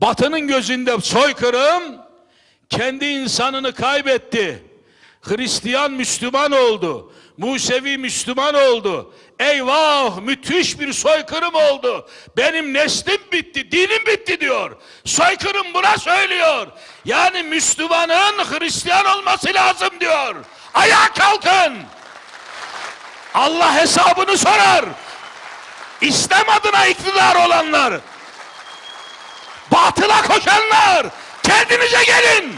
Batının gözünde soykırım kendi insanını kaybetti. Hristiyan Müslüman oldu. Musevi Müslüman oldu. Eyvah müthiş bir soykırım oldu. Benim neslim bitti, dinim bitti diyor. Soykırım buna söylüyor. Yani Müslümanın Hristiyan olması lazım diyor. Ayağa kalkın. Allah hesabını sorar. İslam adına iktidar olanlar, koşanlar, kendinize gelin.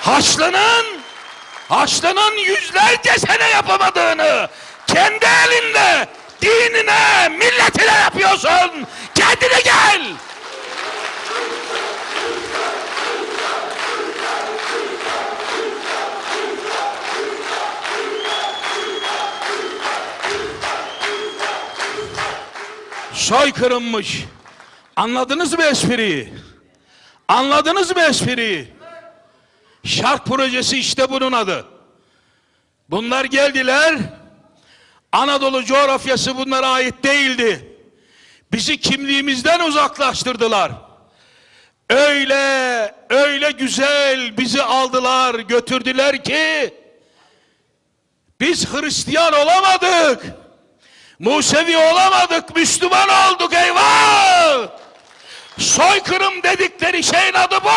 Haçlı'nın Haçlı'nın yüzlerce sene yapamadığını kendi elinde dinine, milletine yapıyorsun. Kendine gel. Soykırımmış. Anladınız mı espriyi? Anladınız mı espriyi? Şark projesi işte bunun adı. Bunlar geldiler. Anadolu coğrafyası bunlara ait değildi. Bizi kimliğimizden uzaklaştırdılar. Öyle, öyle güzel bizi aldılar, götürdüler ki biz Hristiyan olamadık. Musevi olamadık, Müslüman olduk eyvah! Soykırım dedikleri şeyin adı bu.